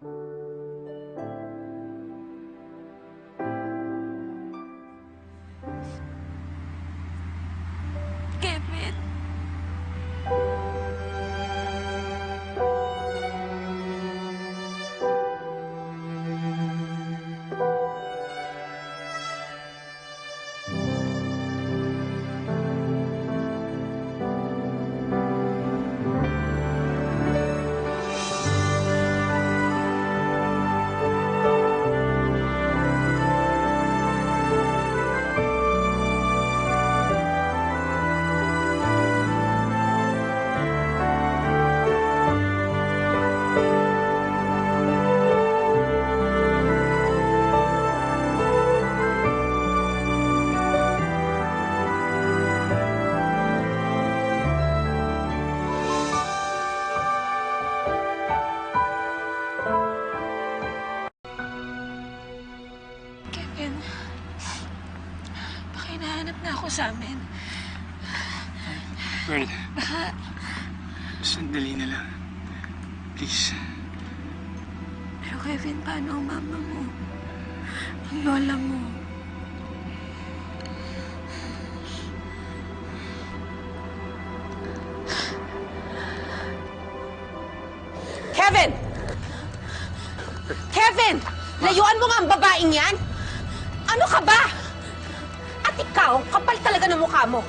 Kevin. Baka hinahanap na ako sa amin. Pearl, sandali na lang. Please. Pero Kevin, paano ang mama mo? Ang lola mo? Kevin! Kevin! Layuan mo nga ang babaeng yan! Ano ka ba? Ikaw, kapal talaga ng mukha mo.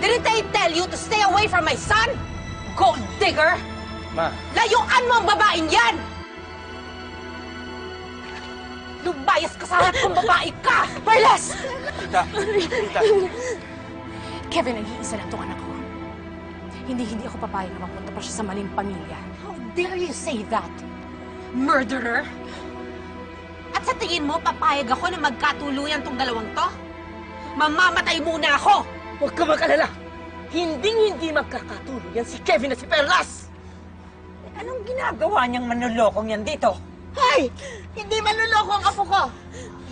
Didn't I tell you to stay away from my son? Gold digger! Ma, Layuan mo ang babaeng yan! Lumayas ka sa harap kong babae ka! Perlas! tita, tita. Kevin, nag-iisa lang tong anak ko. Hindi, hindi ako papayag na mapunta pa siya sa maling pamilya. How dare you say that? Murderer? At sa tingin mo, papayag ako na magkatuluyan tong dalawang to? Mamamatay muna ako! Huwag ka mag-alala. Hinding-hindi magkakatuluyan si Kevin at si Perlas. Anong ginagawa niyang manlolokong yan dito? Hay! Hindi manluloko ang apo ko.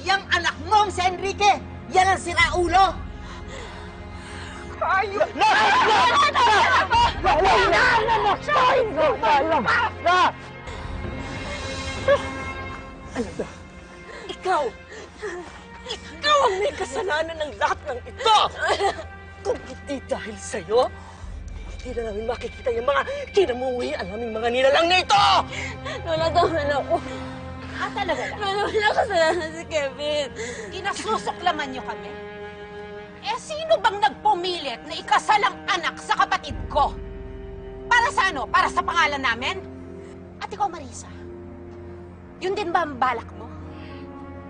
Yang anak mo, si Enrique. Yan ang siraulo. Ayun! No! No! No! No! No! No! No! Alam mo, ikaw, ikaw ang may kasalanan ng lahat ng ito! Kung hindi dahil sa'yo, hindi na namin makikita yung mga kinamuhi ang aming mga nilalang na ito! Lola, tama na po. Ah, talaga lang? Lola, wala kasalanan si Kevin. Kinasusuklaman niyo kami? Eh, sino bang nagpumilit na ikasal ang anak sa kapatid ko? Para sa ano? Para sa pangalan namin? At ikaw, Marisa, yun din ba ang balak mo?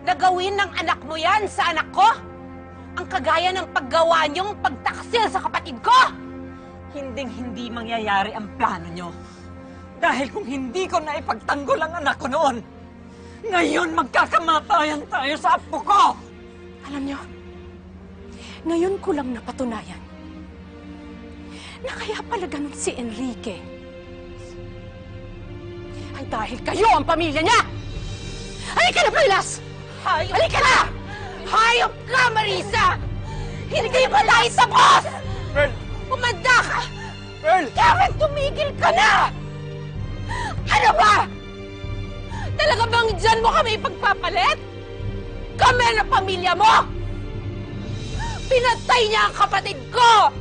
Nagawin ng anak mo yan sa anak ko? Ang kagaya ng paggawa niyong pagtaksil sa kapatid ko? Hinding-hindi mangyayari ang plano niyo. Dahil kung hindi ko na ipagtanggol ang anak ko noon, ngayon magkakamatayan tayo sa apo ko! Alam niyo, ngayon ko lang napatunayan na kaya pala ganun si Enrique ay dahil kayo ang pamilya niya! Halika na, Perlas! Hayop Halika na! Hayop ka, Marisa! Hindi ba lahi sa boss? Pearl, Umanda ka! Pearl! Kevin, tumigil ka na! Ano ba? Talaga bang dyan mo kami ipagpapalit? Kami na pamilya mo! Pinatay niya ang kapatid ko!